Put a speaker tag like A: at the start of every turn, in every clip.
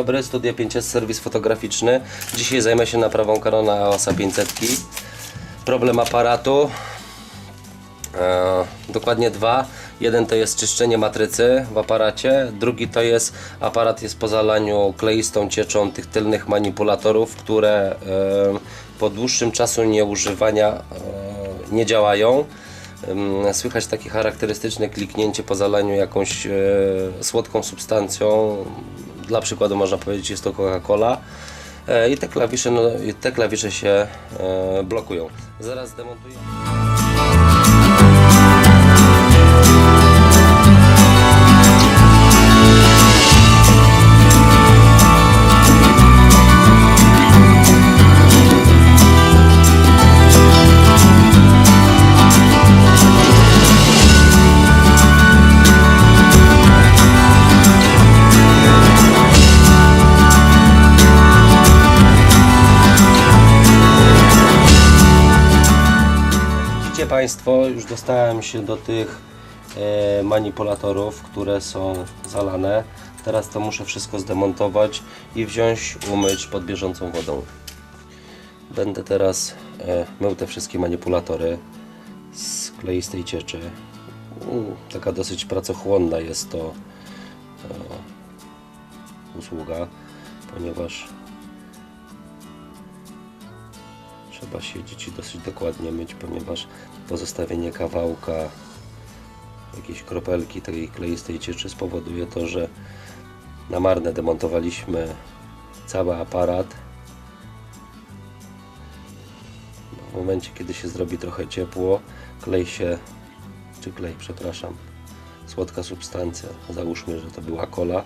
A: dobry, Studio 5S, serwis fotograficzny. Dzisiaj zajmę się naprawą Canona EOS 500. Problem aparatu. E, dokładnie dwa. Jeden to jest czyszczenie matrycy w aparacie, drugi to jest aparat jest po zalaniu kleistą cieczą tych tylnych manipulatorów, które e, po dłuższym czasu nieużywania e, nie działają. Słychać takie charakterystyczne kliknięcie po zalaniu jakąś e, słodką substancją. Dla przykładu można powiedzieć jest to Coca-Cola. E, I te klawisze, no, te klawisze się e, blokują. Zaraz demontuję. Widzicie Państwo, już dostałem się do tych e, manipulatorów, które są zalane. Teraz to muszę wszystko zdemontować i wziąć, umyć pod bieżącą wodą. Będę teraz e, mył te wszystkie manipulatory z kleistej cieczy. Taka dosyć pracochłonna jest to e, usługa, ponieważ trzeba siedzieć i dosyć dokładnie myć, ponieważ pozostawienie kawałka jakiejś kropelki tej kleistej cieczy spowoduje to, że na marne demontowaliśmy cały aparat. W momencie, kiedy się zrobi trochę ciepło, klej się, czy klej, przepraszam, słodka substancja, załóżmy, że to była kola,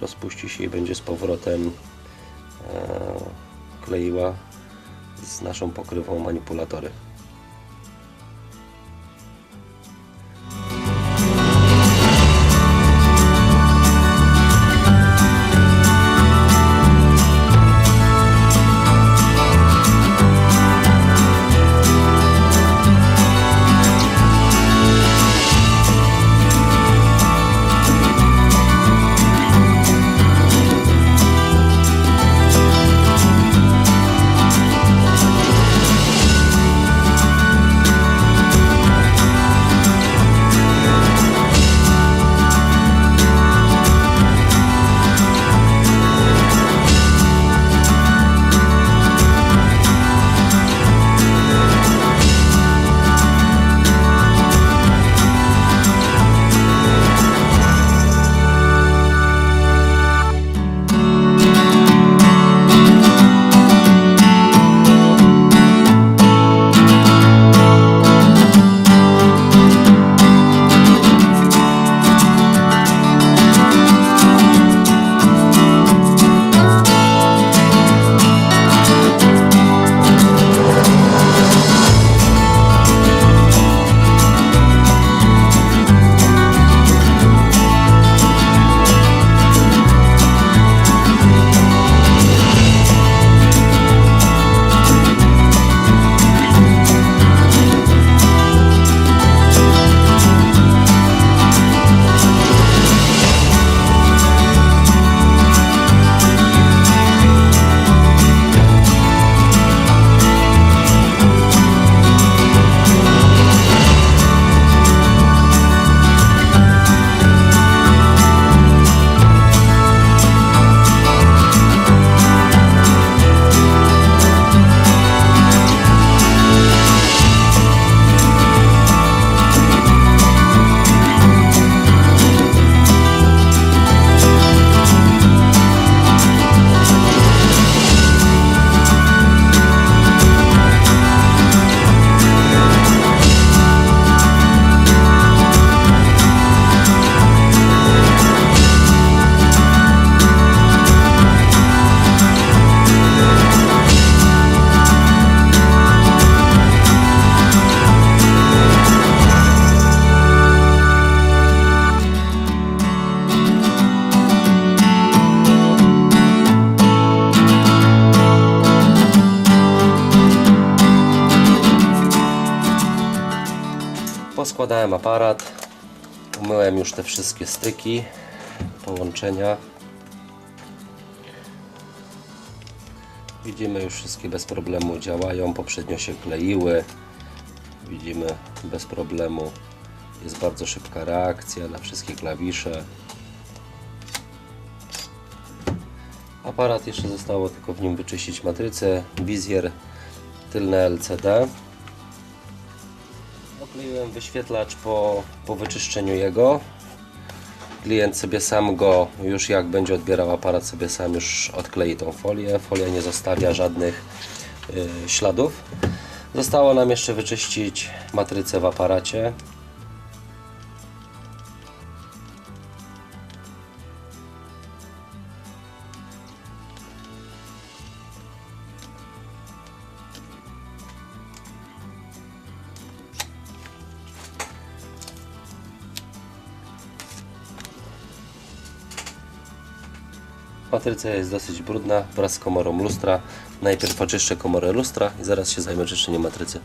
A: rozpuści się i będzie z powrotem e, kleiła z naszą pokrywą manipulatory. Poskładałem aparat, umyłem już te wszystkie styki, połączenia. Widzimy już wszystkie bez problemu działają, poprzednio się kleiły. Widzimy bez problemu. Jest bardzo szybka reakcja na wszystkie klawisze. Aparat jeszcze zostało tylko w nim wyczyścić matrycę, wizjer, tylne LCD. Okleiłem wyświetlacz po, po wyczyszczeniu jego. Klient sobie sam go, już jak będzie odbierał aparat, sobie sam już odklei tą folię. Folia nie zostawia żadnych y, śladów. Zostało nam jeszcze wyczyścić matrycę w aparacie. Matryca jest dosyć brudna wraz z komorą lustra. Najpierw oczyszczę komorę lustra i zaraz się zajmę czyszczeniem matrycy.